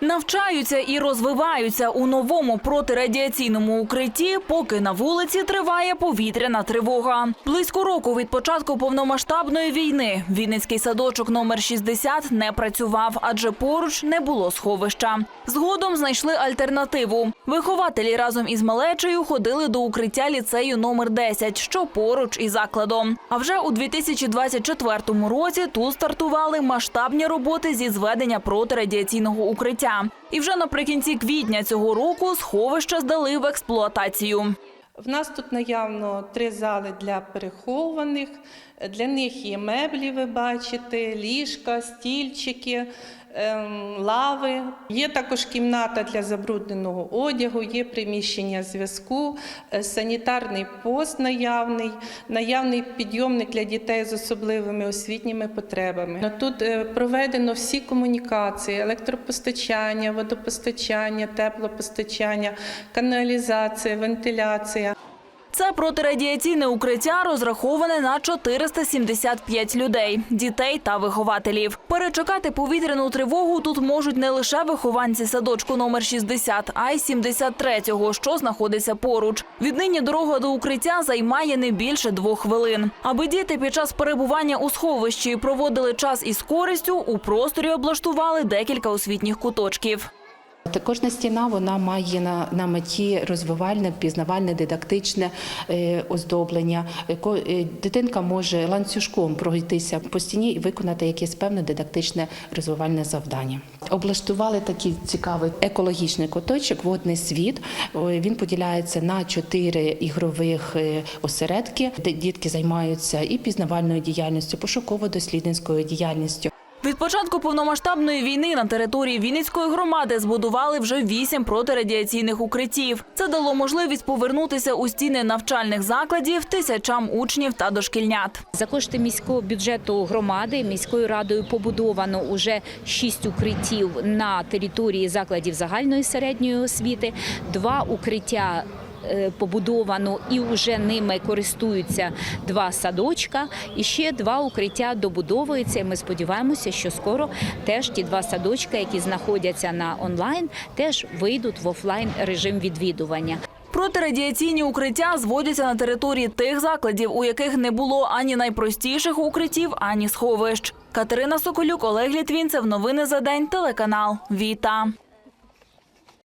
Навчаються і розвиваються у новому протирадіаційному укритті, поки на вулиці триває повітряна тривога. Близько року від початку повномасштабної війни Вінницький садочок номер 60 не працював, адже поруч не було сховища. Згодом знайшли альтернативу. Вихователі разом із малечею ходили до укриття ліцею номер 10, що поруч із закладом. А вже у 2024 році тут стартували масштабні роботи зі зведення протирадіаційного укриття. І вже наприкінці квітня цього року сховища здали в експлуатацію. В нас тут наявно три зали для перехованих. Для них є меблі, ви бачите, ліжка, стільчики, лави. Є також кімната для забрудненого одягу, є приміщення зв'язку, е, санітарний пост наявний, наявний підйомник для дітей з особливими освітніми потребами. Тут е, проведено всі комунікації: електропостачання, водопостачання, теплопостачання, каналізація, вентиляція. Це протирадіаційне укриття розраховане на 475 людей, дітей та вихователів. Перечекати повітряну тривогу тут можуть не лише вихованці садочку номер 60, а й 73-го, що знаходиться поруч. Віднині дорога до укриття займає не більше двох хвилин. Аби діти під час перебування у сховищі проводили час із користю, у просторі облаштували декілька освітніх куточків. Кожна стіна вона має на, на меті розвивальне, пізнавальне, дидактичне е, оздоблення. Е, Дитинка може ланцюжком пройтися по стіні і виконати якесь певне дидактичне розвивальне завдання. Облаштували такий цікавий екологічний куточок, водний світ. Він поділяється на чотири ігрових е, осередки, де дітки займаються і пізнавальною діяльністю, пошуково-дослідницькою діяльністю. Початку повномасштабної війни на території Вінницької громади збудували вже вісім протирадіаційних укриттів. Це дало можливість повернутися у стіни навчальних закладів тисячам учнів та дошкільнят. За кошти міського бюджету громади міською радою побудовано уже шість укриттів на території закладів загальної середньої освіти, два укриття. Е, Побудовано і вже ними користуються два садочка, і ще два укриття добудовуються. І ми сподіваємося, що скоро теж ті два садочка, які знаходяться на онлайн, теж вийдуть в офлайн режим відвідування. Протирадіаційні укриття зводяться на території тих закладів, у яких не було ані найпростіших укриттів, ані сховищ. Катерина Соколюк, Олег Літвінцев. Новини за день. Телеканал Віта.